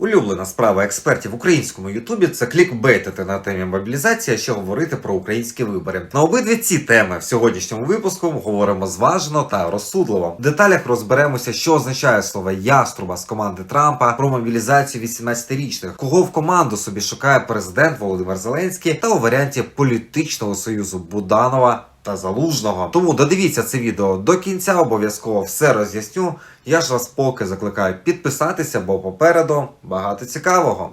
Улюблена справа експертів в українському Ютубі це клікбейтити на темі мобілізації, а ще говорити про українські вибори. На обидві ці теми в сьогоднішньому випуску говоримо зважено та розсудливо. В деталях розберемося, що означає слово яструба з команди Трампа про мобілізацію 18-річних, кого в команду собі шукає президент Володимир Зеленський, та у варіанті політичного союзу Буданова. Та залужного. Тому додивіться це відео до кінця, обов'язково все роз'ясню. Я ж вас поки закликаю підписатися, бо попереду багато цікавого.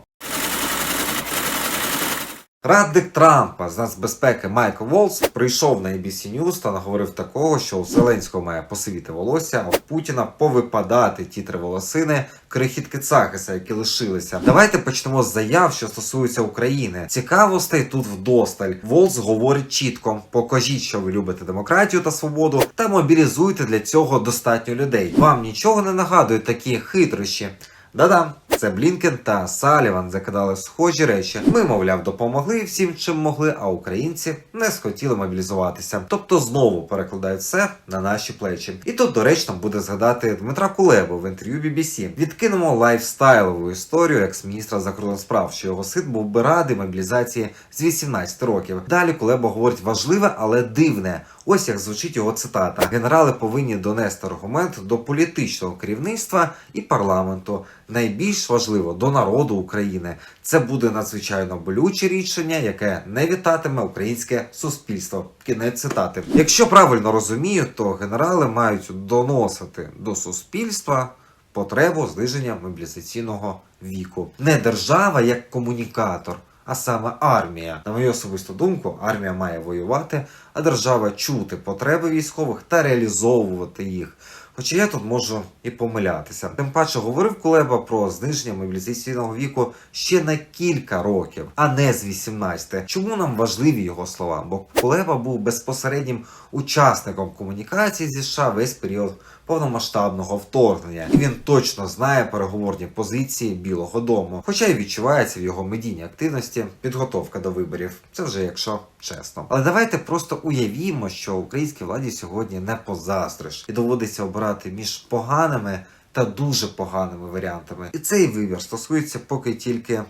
Радник Трампа з нацбезпеки Майкл Волс прийшов на ABC News та наговорив такого, що у Зеленського має посивіти волосся, а у Путіна повипадати ті три волосини, крихітки Цахиса, які лишилися. Давайте почнемо з заяв, що стосуються України. Цікавостей тут вдосталь. Волс говорить чітко: покажіть, що ви любите демократію та свободу, та мобілізуйте для цього достатньо людей. Вам нічого не нагадують такі хитрощі. Да-да, це Блінкен та Саліван закидали схожі речі. Ми, мовляв, допомогли всім, чим могли, а українці не схотіли мобілізуватися. Тобто знову перекладають все на наші плечі. І тут доречно буде згадати Дмитра Кулебу в інтерв'ю BBC. Відкинемо лайфстайлову історію екс-міністра закордонних справ, що його син був би радий мобілізації з 18 років. Далі Кулеба говорить важливе, але дивне. Ось як звучить його цитата: генерали повинні донести аргумент до політичного керівництва і парламенту. Найбільш важливо до народу України. Це буде надзвичайно болюче рішення, яке не вітатиме українське суспільство. Кінець цитати. Якщо правильно розумію, то генерали мають доносити до суспільства потребу зниження мобілізаційного віку. Не держава як комунікатор. А саме армія, на мою особисту думку, армія має воювати, а держава чути потреби військових та реалізовувати їх. Хоча я тут можу і помилятися. Тим паче говорив Кулеба про зниження мобілізаційного віку ще на кілька років, а не з 18. Чому нам важливі його слова? Бо Кулеба був безпосереднім учасником комунікації зі США весь період повномасштабного вторгнення, і він точно знає переговорні позиції Білого Дому. Хоча й відчувається в його медійній активності підготовка до виборів. Це вже якщо чесно. Але давайте просто уявімо, що українській владі сьогодні не позаздриш і доводиться обирати між поганими та дуже поганими варіантами. І цей вибір стосується поки тільки.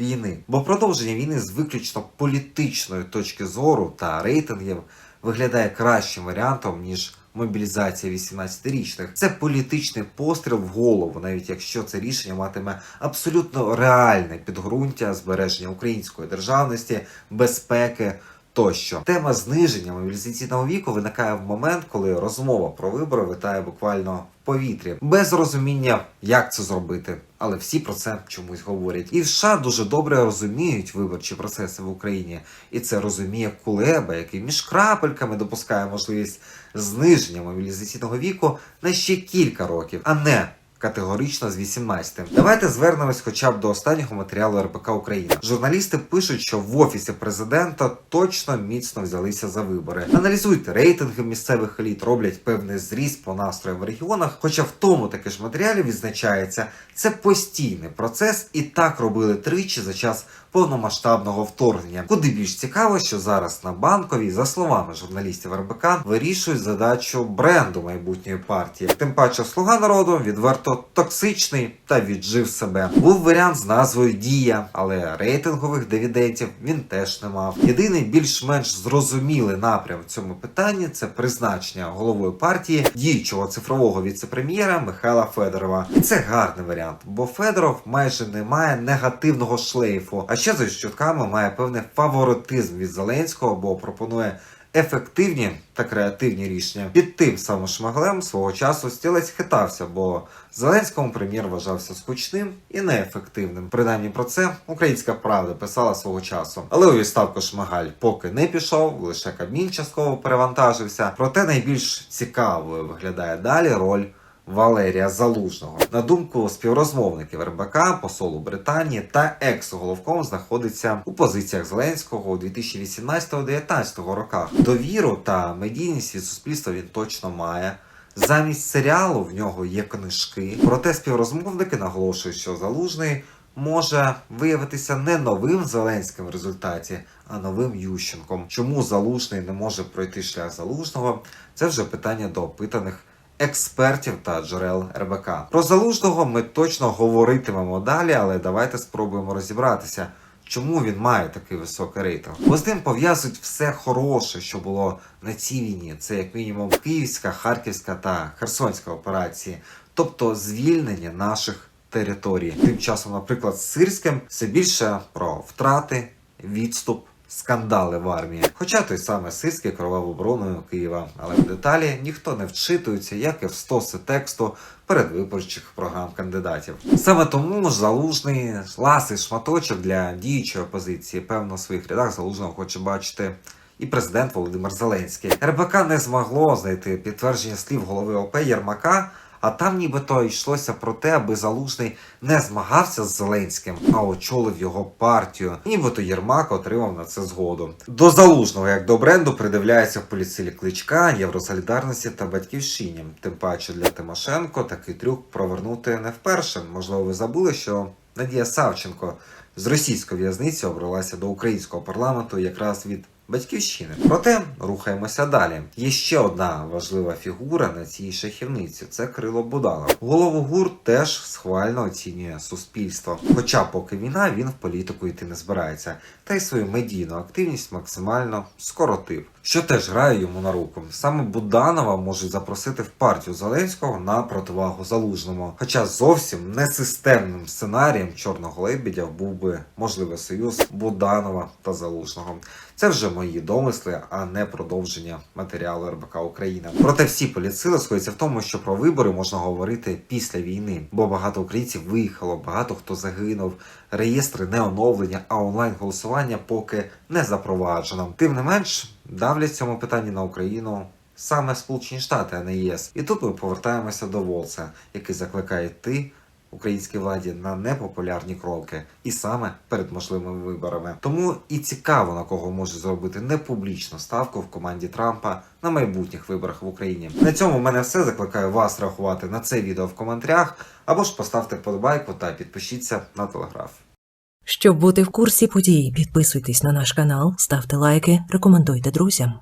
Війни, бо продовження війни з виключно політичної точки зору та рейтингів виглядає кращим варіантом ніж мобілізація 18-річних. Це політичний постріл в голову, навіть якщо це рішення матиме абсолютно реальне підґрунтя збереження української державності, безпеки. Тощо тема зниження мобілізаційного віку виникає в момент, коли розмова про вибори витає буквально в повітрі, без розуміння, як це зробити. Але всі про це чомусь говорять. І в США дуже добре розуміють виборчі процеси в Україні, і це розуміє Кулеба, який між крапельками допускає можливість зниження мобілізаційного віку на ще кілька років, а не Категорично з 18. Давайте звернемось хоча б до останнього матеріалу РБК Україна. Журналісти пишуть, що в офісі президента точно міцно взялися за вибори. Аналізуйте рейтинги місцевих еліт, роблять певний зріст по настроям в регіонах. Хоча в тому таки ж матеріалі відзначається, це постійний процес, і так робили тричі за час повномасштабного вторгнення. Куди більш цікаво, що зараз на банковій, за словами журналістів РБК, вирішують задачу бренду майбутньої партії. Тим паче, слуга народу відверто токсичний та віджив себе. Був варіант з назвою Дія, але рейтингових дивідендів він теж не мав. Єдиний більш-менш зрозумілий напрям в цьому питанні це призначення головою партії діючого цифрового віцепрем'єра Михайла Федорова. І це гарний варіант, бо Федоров майже не має негативного шлейфу. А ще за чутками має певний фаворитизм від Зеленського, бо пропонує ефективні та креативні рішення. Під тим самим шмаглем свого часу стілець хитався, бо Зеленському прем'єр вважався скучним і неефективним. Принаймні про це українська правда писала свого часу. Але у відставку Шмагаль поки не пішов, лише Кабмін частково перевантажився. Проте найбільш цікавою виглядає далі роль. Валерія Залужного. На думку співрозмовників РБК, посолу Британії та екс-головком знаходиться у позиціях Зеленського у 2018-2019 роках. Довіру та медійність від суспільства він точно має. Замість серіалу в нього є книжки. Проте співрозмовники наголошують, що залужний може виявитися не новим Зеленським в результаті, а новим Ющенком. Чому залужний не може пройти шлях залужного? Це вже питання до опитаних експертів та джерел РБК. Про залужного ми точно говоритимемо далі, але давайте спробуємо розібратися. Чому він має такий високий рейтинг? Бо з ним пов'язують все хороше, що було на цій війні. Це як мінімум Київська, Харківська та Херсонська операції, тобто звільнення наших територій. Тим часом, наприклад, з Сирським все більше про втрати, відступ. Скандали в армії, хоча той саме Сирський керував обороною Києва, але в деталі ніхто не вчитується, як і в стоси тексту передвиборчих програм кандидатів. Саме тому ж залужний ласий шматочок для діючої опозиції. Певно, в своїх рядах залужного хоче бачити. І президент Володимир Зеленський РБК не змогло знайти підтвердження слів голови ОП Єрмака. А там нібито йшлося про те, аби залужний не змагався з Зеленським, а очолив його партію. Нібито Єрмак отримав на це згоду. До залужного, як до бренду, придивляється в поліцилі кличка, Євросолідарності та батьківщині. Тим паче для Тимошенко такий трюк провернути не вперше. Можливо, ви забули, що Надія Савченко з російської в'язниці обралася до українського парламенту якраз від батьківщини. Проте рухаємося далі. Є ще одна важлива фігура на цій шахівниці це Крило Будала. Голову ГУР теж схвально оцінює суспільство. Хоча, поки війна, він в політику йти не збирається, та й свою медійну активність максимально скоротив. Що теж грає йому на руку. Саме Буданова можуть запросити в партію Зеленського на противагу залужному. Хоча зовсім не системним сценарієм чорного лебедя був би можливий союз Буданова та Залужного. Це вже мої домисли, а не продовження матеріалу РБК Україна. Проте всі політсили сходяться в тому, що про вибори можна говорити після війни, бо багато українців виїхало, багато хто загинув. Реєстри не оновлені, а онлайн голосування поки не запроваджено. Тим не менш, давлять цьому питанні на Україну саме Сполучені Штати, а не ЄС. І тут ми повертаємося до Волца, який закликає йти українській владі на непопулярні кроки, і саме перед можливими виборами. Тому і цікаво на кого може зробити непублічну ставку в команді Трампа на майбутніх виборах в Україні. На цьому в мене все. Закликаю вас рахувати на це відео в коментарях або ж поставте вподобайку та підпишіться на телеграф. Щоб бути в курсі подій, підписуйтесь на наш канал, ставте лайки, рекомендуйте друзям.